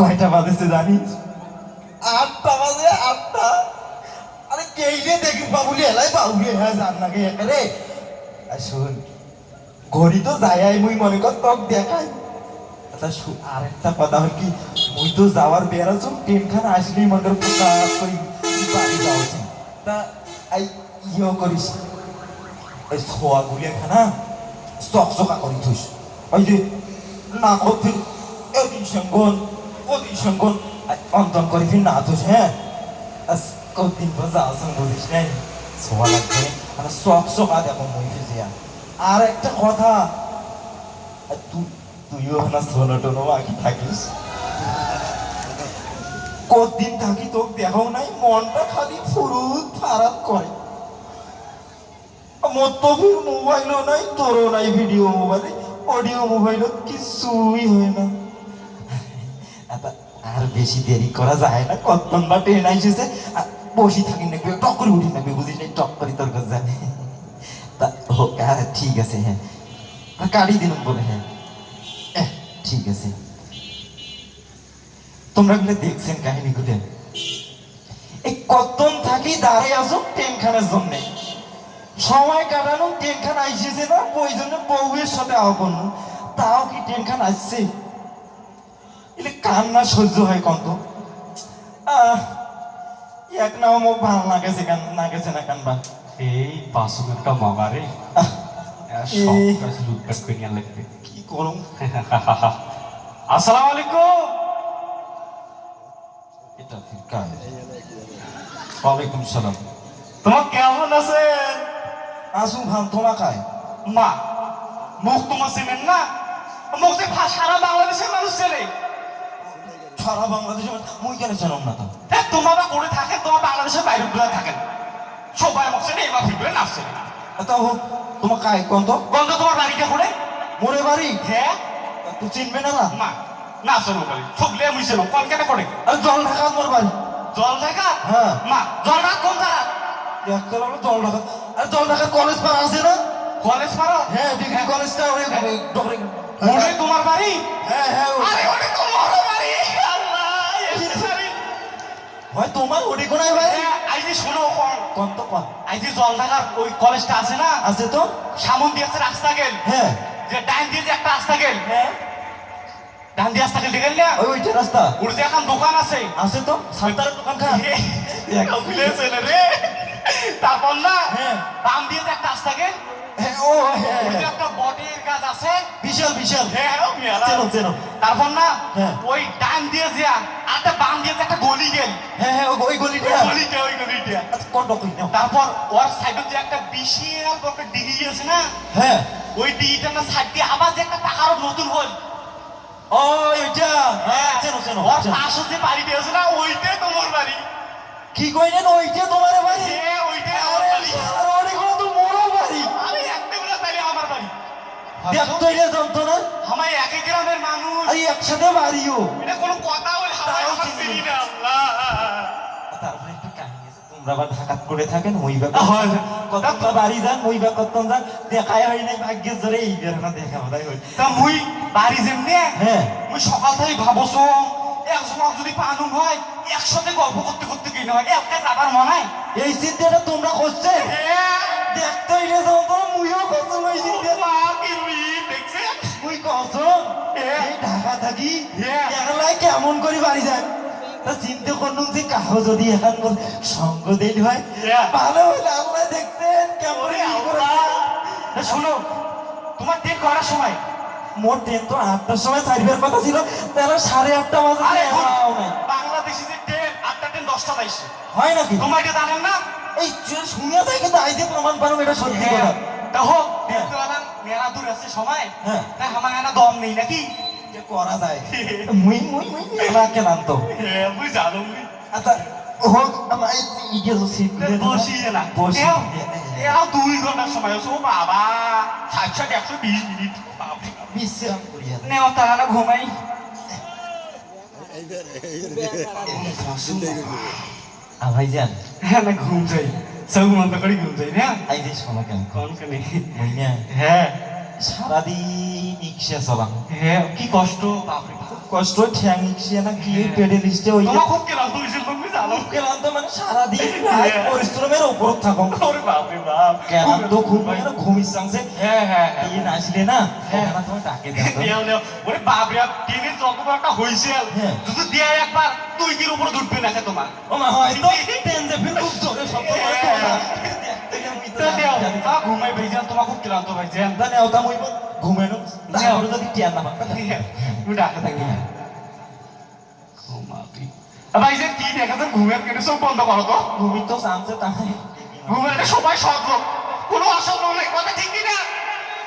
কয়টা বাজেছে জানিস? আটটা বাজে, আটটা। আরে কেইলে দেখি বাবুলি, এলাই বাবুলি হ্যাঁ জান না কে রে। শুন, ঘড়ি তো যাই মুই মনে কর তক দেখাই। শু আর একটা কথা হল কি, মুই তো যাওয়ার বেড়াচ্ছ ট্রেনখান আসলেই মনে কর বাড়ি যাওয়া তা, আই ইয়ে করিস। ওই ছোয়া গুলিয়া খানা চকচকা করি থুস ওই যে না করতে এদিন সঙ্গন করে ফির না থুস হ্যাঁ কদিন পর সঙ্গ বুঝিস নাই চকচকা দেখো আর একটা কথা তুই তুইও না থাকিস কদিন থাকি তোকে দেখাও নাই মনটা খালি ফুরুত খারাপ করে তো মোবাইলও নাই তোরও নাই ভিডিও মোবাইলে অডিও মোবাইলও কিছুই হয় না আর বেশি দেরি করা যায় না। কতক্ষণ বা ট্রেন আইসেছে আর বসি থাকি না টক করে উঠি না বুঝিস না টক তোর কাছে। যাবে তা হ্যাঁ ঠিক আছে হ্যাঁ। কাটি দিলাম বলে হ্যাঁ। ঠিক আছে। তোমরা গুলো দেখছেন কাহিনীগুলো এই কতক্ষণ থাকি দাঁড়িয়ে আসো ট্রেনখানের জন্যে? সময় কাটানো ট্রেনখান আইসেছে না? ওই জন্য বউয়ের সাথে আহ্বান। তাও কি ট্রেনখান আসছে? এলে কান্না সহ্য হয় কত আহ, এক নাও মুখ ভালো না গেছে কান না গেছে না কানবা এই। একটা লুটপাট করে নিয়ে লাগবে কি করুম? আসসালামু আলাইকুম। এটা ফির কাজ ওয়ালাইকুম সালাম। তোমার কেমন আছেন? আসু ভান তোমা খায় মা মুখ তোমার চেনেন না? মুখ যে সারা বাংলাদেশের মানুষ চেনে। সারা বাংলাদেশে মুই কেন জানাম না তো? হ্যাঁ তোমরা করে থাকে? তোমার বাংলাদেশের বাইরে গুলো থাকেন সবাই মুখ চেনে এবার ফিরবে না চেনে তা হোক তোমার কায় তো গন্ধ তোমার বাড়িটা করে মোরে বাড়ি? হ্যাঁ তুই চিনবে না না? না বাড়ি। ঠকলে মুই চেনো কল কেন? করে আরে জল ঢাকা মোর বাড়ি। জল ঢাকা? হ্যাঁ। মা জল ঢাকা কোন জায়গা? দেখতে লাগল জল ঢাকা। আরে জল ঢাকা কলেজ পার আছে না? কলেজ পারো হ্যাঁ ডিগ্রি কলেজটা ওই ওই ডবরে তোমার বাড়ি? হ্যাঁ হ্যাঁ আরে ওটা তোমার বাড়ি? হয় তোমার ওটি কোনায় ভাই হ্যাঁ, আই যে শোনো কোন তো কোন আই যে জল ঢাকার ওই কলেজটা আছে না আছে তো সামন দিয়ে রাস্তা গেল হ্যাঁ যে দিয়ে যে একটা রাস্তা গেল হ্যাঁ ডান দিয়ে রাস্তা গেল দেখেন না ওই ওইটা রাস্তা ওর যে এখন দোকান আছে আছে তো সান্তারের দোকান খা খুলেছে রে তারপর না হ্যাঁ। বাম দিয়ে যে একটা রাস্তা গেল হ্যাঁ ও হ্যাঁ ওই যে হ্যাঁ। একটা বটের গাছ আছে? বিশাল বিশাল। হ্যাঁ হ্যাঁ, মেলা। চেনো চেনো। তারপর না হ্যাঁ। ওই ডান দিয়ে যে আর বাম দিয়ে একটা গলি গেল। হ্যাঁ হ্যাঁ ওই- ওই গলিটা গলিটা ওই গলিটা। আচ্ছা কোন ডকুই তারপর ওর সাইডে যে একটা বিশাল বড় ডিগি আছে না? হ্যাঁ। ওই ডিগিটা না সাইড দিয়ে আবার যে একটা টাকারও নতুন হল। ও ওইটা। হ্যাঁ চেনো চেনো ওর পাশে যে বাড়িটা আছে না ওইটাই তোমার বাড়ি। কি কইলেন ওইটা তোমার বাড়ি? হ্যাঁ ওইটাই আমার বাড়ি। শালার বাড়ি তো মোরও বাড়ি আরে একটা বেলা তাইলে আমার বাড়ি দেখতো এটা জানতো না আমার একই গ্রামের মানুষ। এই একসাথে বাড়িও। এটা কোনো কথা হল হাওয়ায় তাও আমার চিনি চিনি না। না আল্লাহ। তারপরে একটা কাহিনী আছে। তোমরা আবার ঢাকাত করে থাকেন ওই ব্যাপার কত বাড়ি যান ওই ব্যাপার কত যান দেখাই হয় নাই ভাগ্যের জোরে এই বের দেখা হয়। তা মুই বাড়ি যেমনি হ্যাঁ। মুই সকাল থেকে ভাবছ একসময় যদি পানুন হয় একসাথে গল্প করতে করতে কিনে হয় একটা যাবার মনে হয় এই চিন্তাটা তোমরা করছে? হ্যাঁ। দেখতো জানতো না মুইও করছ ওই চিন্তা বাহ, কি মুই হ্যাঁ। এই ঢাকা থাকি। একলাই কেমন করে বাড়ি যান তা চিন্তা করলুম যে কাহো যদি এখন সঙ্গ দিল হয়। ভালো হইলে আল্লাহ দেখতেন কেমন। তা শোনো তোমার ট্রেন করার সময়? মোর ট্রেন তো আটটার সময় চারিবার কথা ছিল তাহলে সাড়ে আটটা বাজে। বাংলাদেশি যে ট্রেন আটটা ট্রেন দশটা বাইশে। হয় নাকি? তোমার এটা জানেন না? এই যে শুনিয়া যায় কিন্তু আইজে প্রমাণ পারো এটা সত্যি কথা তা হোক মেলা দূর আছে সময় হ্যাঁ। তাই আমার এনা দম নেই নাকি যে করা যায় মুই মুই মুই মেলা তো হ্যাঁ বুঝ জানো মুই আচ্ছা হোক আমার এই ইগে তো বসি না বসি দুই ঘণ্টার সময় আছে ও বাবা ষাট একশো বিশ মিনিট। বিশ্রাম করিয়া নেও তারা ঘুমাই যান হ্যাঁ না ঘুম যাই সব মন্দ করে ঘুম যাই না? আই যে শোনা কেন? কোন কেন না হ্যাঁ। সারাদিন রিক্সা চলাম। হ্যাঁ কি কষ্ট? বাপরে কষ্ট ঠ্যাং ইকছিয়ে না কি পেডে লিস্টে ওই খুব কেলান্ত হয়েছিল তুমি জানো। কেলান্ত মানে সারাদিন পরিশ্রমের উপর থাকো। বাপরে বাপ। ক্লান্ত ঘুম ঘুমিস চাংছে হ্যাঁ হ্যাঁ। আসলে না ওখানে তোমার ডাকে দেও দেও ওরে বাপরে বাপ টিনের যত একটা হইছে। যদি দিয়ে একবার তুই কি উপরে উঠবে না তোমার? ও মা হয়তো ট্রেন যে ফির খুব জোরে শব্দ করে তো তো তা দেও তা ঘুমাই ভাইজান তোমার খুব ক্লান্ত ভাইজান তা নেও তা মুই ঘুমে তারপরে যদি টিয়ার না পাবে তুই ডাকে থাকি ঘুমাবি। ভাইজান কি দেখাচ্ছেন ঘুমের কেন সব বন্ধ করো তো। ঘুমি তো চান্সে তাই ঘুমের সবাই কোনো নেই। কথা ঠিক কি না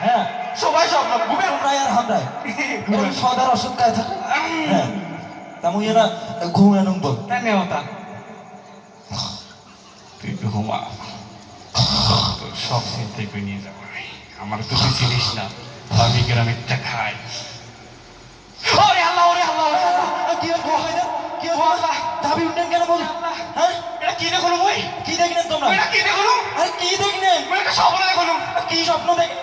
হ্যাঁ। সবাই ঘুমের আর হামরাই এরকম সদার অসুখ কায় থাকে। হ্যাঁ। তা মুই এরা ঘুমে তাই ঘুমা। তোর সব চিন্তা করে নিয়ে যাব। আমার তো তুই চিনিস না। আমি গ্রামেরটা খাই। ওরে আল্লাহ ওরে আল্লাহ ওরে আল্লাহ। কি আর কি দাবি উঠেন কেন বল? হ্যাঁ? এটা কি দেখল মই কি দেখলেন তোমরা? এটা কি দেখল? আরে কি দেখলেন? মই একটা স্বপ্ন দেখল। কি স্বপ্ন দেখলেন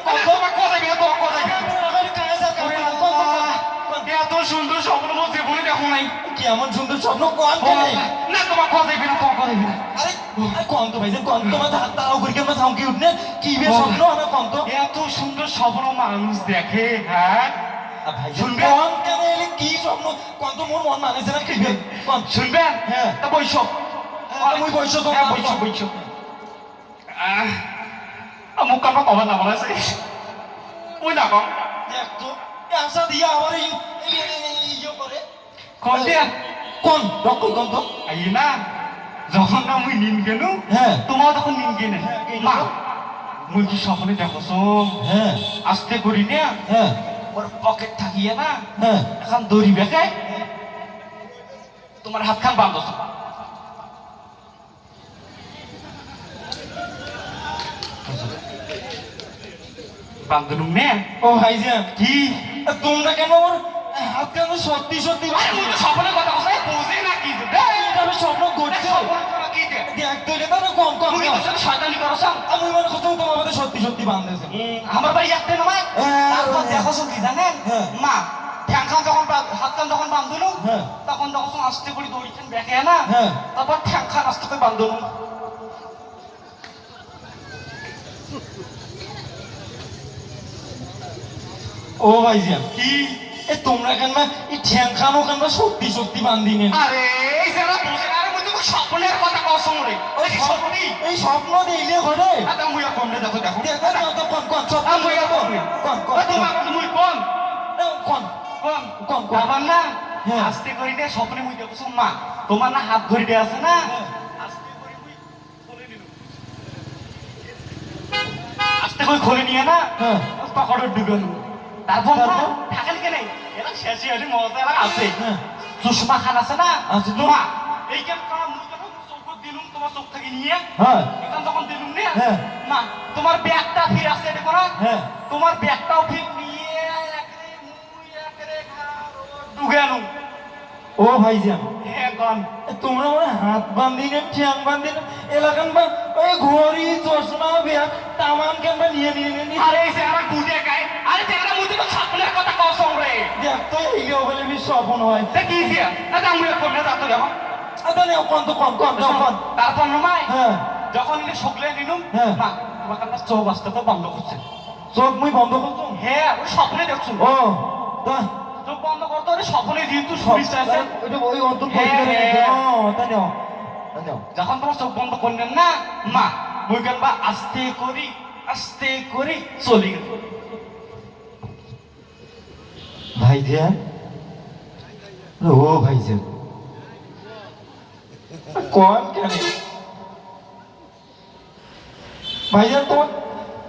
বিয়া এত সুন্দর স্বপ্ন বলছে বলে দেখো নাই। কি এমন সুন্দর স্বপ্ন? কোন কেন? না তোমার কথাই বিনা আরে আরে কোন ভাই কোন? তো মাথা হাত তাও করে কেমন থামকি উঠনে কি বে স্বপ্ন? আমি কোন এত সুন্দর স্বপ্ন মানুষ দেখে হ্যাঁ? ভাই শুনবে? কোন কেন এলে কি স্বপ্ন? কোন তো মোর মন মানেছে না কি? শুনবেন হ্যাঁ। তা হ্যাঁ, মুই তো হ্যাঁ না, বৈশক বৈশক মুখ কাপা কবার না বলা আছে ওই না কম। দেখ তো আশা দিয়া এই এই- ইয়ে করে। কম দিয়া? কোন? রক্ত কোন তো আই না যখন মুই নিন গেল হ্যাঁ। তোমার তখন নিন গেলে হ্যাঁ, গেলো। মা মুই কি স্বপ্নে দেখছ হ্যাঁ। আস্তে করি না। হ্যাঁ। ওর পকেট থাকিয়ে না হ্যাঁ। এখন দড়ি বেঁকে তোমার হাত খান নে ও ভাইজান কি? এ, তোমরা কেন আমার হাত কেন সত্যি সত্যি স্বপ্নের কথা কথা বুঝি না কি যে। স্বপ্ন করছি। স্বপ্নের কথা কি যে দেখ তো এটা তো কম কম মুই তো শয়তানি করছ আমি মনে করছি তোমার মধ্যে সত্যি সত্যি বান্ধেছে আমার বাড়ি একটা নয় তারপর। দেখো কি জানেন। মা ঠ্যাং যখন বা- যখন বান্ধলো। তখন যখন আস্তে করে দড়ি খান না। তারপর ঠ্যাং আস্তে করে বান্ধলো ও ভাইজান। কি? এ তোমরা কেন এই ঠ্যাং খানো কেন সত্যি সত্যি বান্ধি নেন আরে এই যারা না স্বপ্নের কথা কসম রে ওই সত্যি এই স্বপ্ন দিলে ঘরে আতা মুই কোন দেখো দেখো। দেখো না তো কোন কোন স্বপ্ন আ মুই কোন কোন কোন কোন তোমার মুই কোন কোন কোন কোন, কোন? না? হ্যাঁ। আস্তে করে দে স্বপ্নে মুই দেখছ মা তোমার না হাত ধরে আছে না? হ্যাঁ। আস্তে করে মুই খুলে নিল আস্তে করে খুলে নিয়ে না? হ্যাঁ। পকড়ে ঢুকানো তারপর না তারপর? থাকেন কেন এরা শেষে মজা আছে। হ্যাঁ। খান আছে না? আছে তো। এই কেন কাম মুই যখন দিলুম তোমার চোখ থেকে নিয়ে হ্যাঁ। এখান যখন দিলুম নে হ্যাঁ। মা তোমার ব্যাগটা ফির আছে দেখো না হ্যাঁ। তোমার ব্যাগটাও ফির নিয়ে একরে মুই একরে ঢুকানো ও ভাইজান। হ্যাঁ কন তোমরা মানে হাত বান্ধি নেন ঠ্যাং বান্ধি নেন এলাকান বা ওই ঘড়ি চশমা ব্যাগ তামান কেন নিয়ে নিয়ে নিয়ে আরে চেহারা বুঝে গায়। আরে চেহারা মুই তো কথা কসম রে দেখ তো এই বলে বি স্বপ্ন হয়। তা কি দিয়া আচ্ছা আমি কোনে যাতো দেখো কোন কোন কোন তারপর নমাই হ্যাঁ। যখন ইনি শুকলে নিলুম হ্যাঁ। মা চোখ আসতে তো বন্ধ করছে। চোখ মুই বন্ধ হ্যাঁ ওই স্বপ্নে দেখছ। ও তা। চোখ বন্ধ করতে স্বপ্নে যেহেতু আছে। ওই অন্তর হ্যাঁ, হ্যাঁ। যখন তোমার চোখ বন্ধ করলেন না মা মুই কেন বা আস্তে করি আস্তে করি চলি গেল। ভাইজান? ও ভাইজান। কোন কেন? ভাইজান তোমার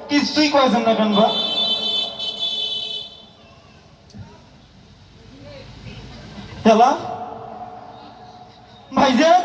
কিছুই কয়েছেন না কেন বা? হেলা? ভাইজান?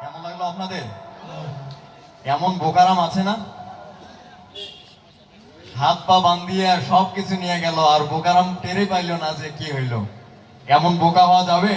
কেমন লাগল আপনাদের? এমন বোকারাম আছে না? হাত পা বান্ধিয়ে আর সব কিছু নিয়ে গেল, আর বোকারাম টেরে পাইল না যে কি হইল। এমন বোকা হওয়া যাবে?